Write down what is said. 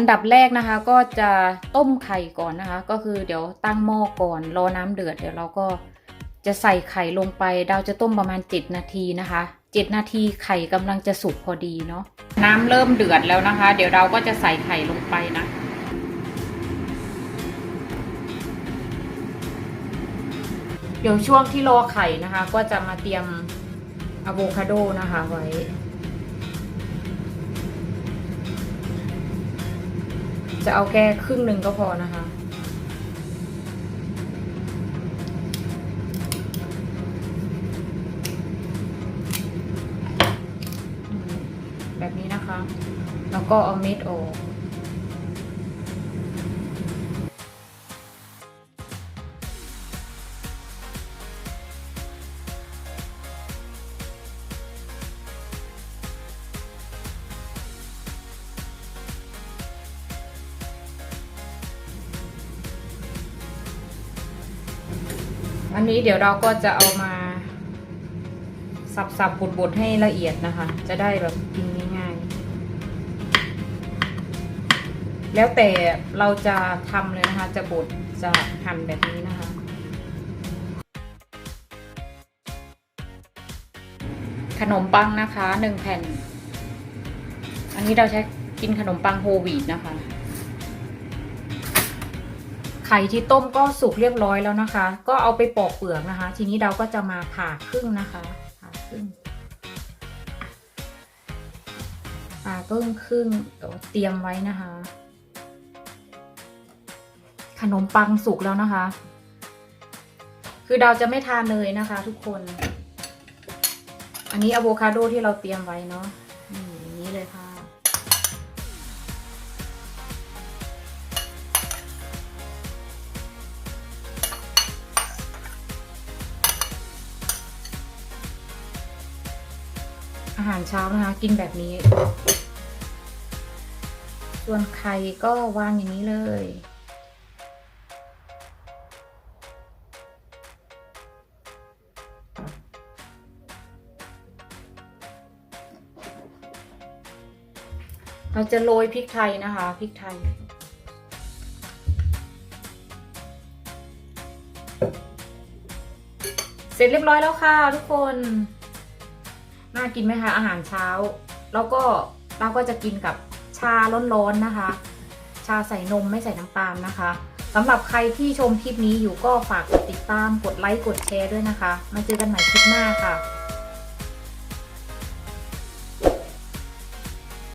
อันดับแรกนะคะก็จะต้มไข่ก่อนนะคะ ก็คือเดี๋ยวตั้งหม้อก่อนรอน้ำเดือดเดี๋ยวเราก็จะใส่ไข่ลงไปดาวจะต้มประมาณ 7 นาทีนะคะ 7 นาทีไข่กำลังจะสุกพอดีเนาะน้ำเริ่มเดือดแล้วนะคะ เดี๋ยวเราก็จะใส่ไข่ลงไปนะเดี๋ยวช่วงที่รอไข่นะคะ ก็จะมาเตรียมอะโวคาโดนะคะไว้ จะเอาแค่ครึ่งหนึ่งก็พอนะคะ แบบนี้นะคะ แล้วก็เอาเม็ดออก อันนี้เดี๋ยวเราก็จะเอามาสับๆบดๆให้ละเอียดนะคะ จะได้แบบกินง่ายๆ แล้วแต่เราจะทำเลยนะคะ จะบดจะหั่นแบบนี้นะคะ ขนมปังนะคะหนึ่งแผ่น อันนี้เราใช้กินขนมปังโฮลวีตนะคะ ไข่ที่ต้มก็สุกเรียบร้อยแล้วนะคะ ก็เอาไปปอกเปลือกนะคะ ทีนี้เราก็จะมาผ่าครึ่งนะคะผ่าครึ่งผ่าครึ่งครึ่งเตรียมไว้นะคะ ขนมปังสุกแล้วนะคะ คือเราจะไม่ทานเนยนะคะ ทุกคน อันนี้อะโวคาโดที่เราเตรียมไว้เนาะอย่างนี้เลยค่ะ อาหารเช้านะคะ กินแบบนี้ ส่วนไข่ก็วางอย่างนี้เลย เราจะโรยพริกไทยนะคะพริกไทยเสร็จเรียบร้อยแล้วค่ะทุกคน น่ากินไหมคะอาหารเช้า แล้วก็เราก็จะกินกับชาร้อนๆนะคะ ชาใส่นมไม่ใส่น้ำตาลนะคะสำหรับใครที่ชมคลิปนี้อยู่ก็ฝากกดติดตามกดไลค์กดแชร์ด้วยนะคะ มาเจอกันใหม่คลิปหน้าค่ะ